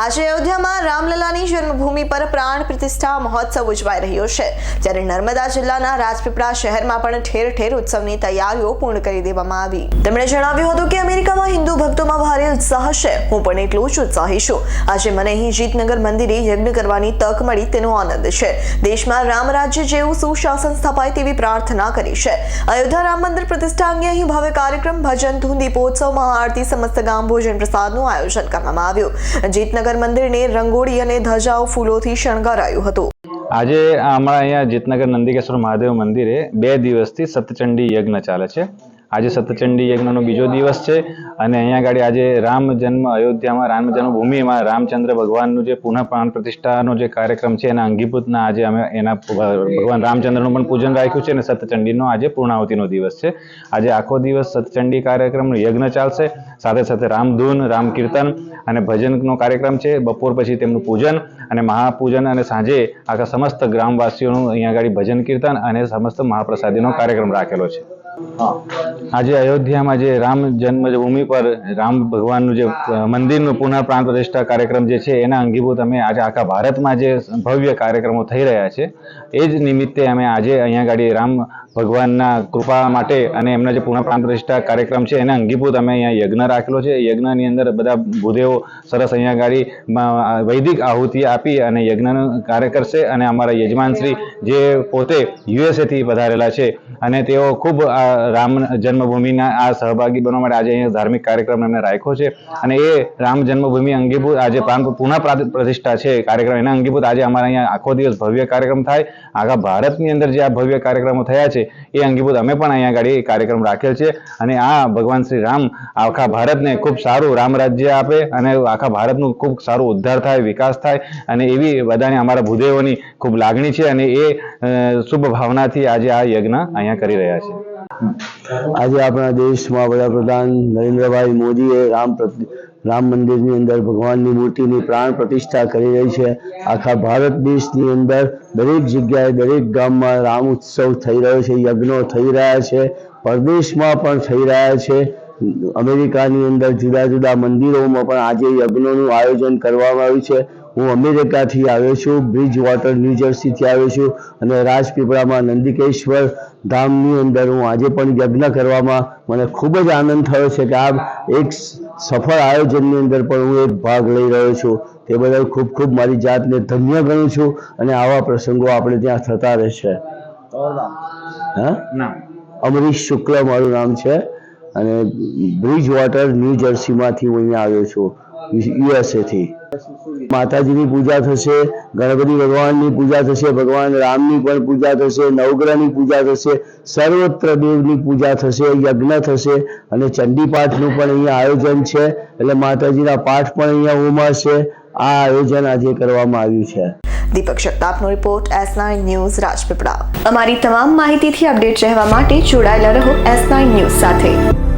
આજે અયોધ્યામાં રામલલાની જન્મભૂમિ પર પ્રાણ પ્રતિષ્ઠા મહોત્સવ ઉજવાઈ રહ્યો છે. જ્યારે નર્મદા જિલ્લાના રાજપીપળા શહેરમાં પણ ઠેર ઠેર ઉત્સવની તૈયારીઓ પૂર્ણ કરી દેવામાં આવી. તેમણે જણાવ્યું હતું કે અમેરિકામાં હિન્દુ ભક્તોમાં ભારે ઉત્સાહ છે. હું પણ એટલું જ ઉત્સાહી છું. આજે મને અહીં જીતનગર મંદિરે યજ્ઞ કરવાની તક મળી તેનો આનંદ છે. દેશમાં રામ રાજ્ય જેવું સુશાસન સ્થપાય તેવી પ્રાર્થના કરી છે. અયોધ્યા રામ મંદિર પ્રતિષ્ઠા અંગે અહીં ભવ્ય કાર્યક્રમ, ભજન, ધૂન, દીપોત્સવ, મહાઆરતી, સમસ્ત ગામ ભોજન પ્રસાદનું આયોજન કરવામાં આવ્યું. જીતનગર મંદિરને રંગોળી અને ધજાઓ ફૂલોથી શણગારાયું હતું. આજે અમારા અહીંયા જીતનગર નંદીકેશ્વર મહાદેવ મંદિરે બે દિવસથી સતચંડી યજ્ઞ ચાલે છે. આજે સતચંડી યજ્ઞનો બીજો દિવસ છે અને અહીંયા આગળ આજે રામ જન્મ અયોધ્યામાં, રામ જન્મભૂમિમાં રામચંદ્ર ભગવાનનું જે પુનઃ પ્રાણ પ્રતિષ્ઠાનો જે કાર્યક્રમ છે એના અંગીભૂતના આજે અમે એના ભગવાન રામચંદ્રનું પણ પૂજન રાખ્યું છે અને સતચંડીનો આજે પૂર્ણાહુતિનો દિવસ છે. આજે આખો દિવસ સતચંડી કાર્યક્રમનો યજ્ઞ ચાલશે, સાથે સાથે રામધૂન રામ કીર્તન અને ભજનનો કાર્યક્રમ છે, બપોર પછી તેમનું પૂજન અને મહાપૂજન અને સાંજે આખા સમસ્ત ગ્રામવાસીઓનું અહીંયા આગળ ભજન કીર્તન અને સમસ્ત મહાપ્રસાદીનો કાર્યક્રમ રાખેલો છે. આજે અયોધ્યામાં જે રામ જન્મભૂમિ પર રામ ભગવાનનું જે મંદિરનું પુનઃ પ્રાણ પ્રતિષ્ઠા કાર્યક્રમ જે છે, એના અંગીભૂત અમે આજે આખા ભારતમાં જે ભવ્ય કાર્યક્રમો થઈ રહ્યા છે, એ જ નિમિત્તે અમે આજે અહીંયા આગળ રામ ભગવાનના કૃપા માટે અને એમના જે પુનઃ પ્રાણ પ્રતિષ્ઠા કાર્યક્રમ છે, એના અંગીભૂત અમે અહીંયા યજ્ઞ રાખેલો છે. યજ્ઞની અંદર બધા ભૂદેવો સરસ અહીંયા ગાડી વૈદિક આહુતિ આપી અને યજ્ઞનું કાર્ય કરશે અને અમારા યજમાનશ્રી જે પોતે યુએસએથી પધારેલા છે અને તેઓ ખૂબ રામ રામ જન્મભૂમિના આ સહભાગી બનવા માટે આજે અહીંયા ધાર્મિક કાર્યક્રમ એમને રાખ્યો છે. અને એ રામ જન્મભૂમિ અંગીભૂત આજે પુનઃ પ્રતિષ્ઠા છે. કાર્યક્રમ એના અંગીભૂત આજે અમારા અહીંયા આખો દિવસ ભવ્ય કાર્યક્રમ થાય. આખા ભારતની અંદર જે આ ભવ્ય કાર્યક્રમો થયા છે, એ અંગીભૂત અમે પણ અહીંયા આગળ કાર્યક્રમ રાખેલ છે. અને આ ભગવાન શ્રી રામ આખા ભારતને ખૂબ સારું રામ રાજ્ય આપે અને આખા ભારતનું ખૂબ સારું ઉદ્ધાર થાય, વિકાસ થાય અને એવી બધાને અમારા ભૂદેવોની ખૂબ લાગણી છે અને એ શુભ ભાવનાથી આજે આ યજ્ઞ અહીંયા કરી રહ્યા છે. આજે આપણા દેશમાં વડાપ્રધાન નરેન્દ્રભાઈ મોદીએ રામ રામ મંદિરની અંદર ભગવાનની મૂર્તિની પ્રાણ પ્રતિષ્ઠા કરી રહી છે. આખા ભારત દેશની અંદર દરેક જગ્યાએ, દરેક ગામમાં રામ ઉત્સવ થઈ રહ્યો છે, યજ્ઞો થઈ રહ્યા છે, પરદેશમાં પણ થઈ રહ્યા છે. અમેરિકાની અંદર જુદા જુદા મંદિરોમાં પણ આજે યજ્ઞોનું આયોજન કરવામાં આવ્યું છે. હું અમેરિકાથી આવ્યો છું બ્રિજ વોટર ન્યૂ જર્સીથી આવ્યો છું અને રાજપીપળામાં નંદિકેશ્વર ધામની અંદર હું આજે પણ યજ્ઞ કરવામાં મને ખૂબ જ આનંદ થયો છે કે આ એક સફળ આયોજનની અંદર પણ હું એક ભાગ લઈ રહ્યો છું. તે બદલ ખૂબ ખૂબ મારી જાતને ધન્ય ગણું છું અને આવા પ્રસંગો આપણે ત્યાં થતા રહેશે. અમરીશ શુક્લ મારું નામ છે અને બ્રિજ વોટર ન્યૂ જર્સીમાંથી હું અહીંયા આવ્યો છું યુએસએથી માતાજીની પૂજા થશે, ગણપતિ ભગવાનની પૂજા થશે, ભગવાન રામની પણ પૂજા થશે, નવગ્રહની પૂજા થશે, સર્વત્ર દેવની પૂજા થશે, યજ્ઞ થશે અને ચંડી પાઠનું પણ અહીંયા આયોજન છે. એટલે માતાજીના પાઠ પણ અહીંયા ઉમાશે આ આયોજન આજે કરવામાં આવ્યું છે. Deepak શક્તાપનો report S nine news Rajpipla. અમારી તમામ માહિતીથી અપડેટ રહેવા માટે જોડાયેલા રહો એસ નાઇન ન્યૂઝ સાથે.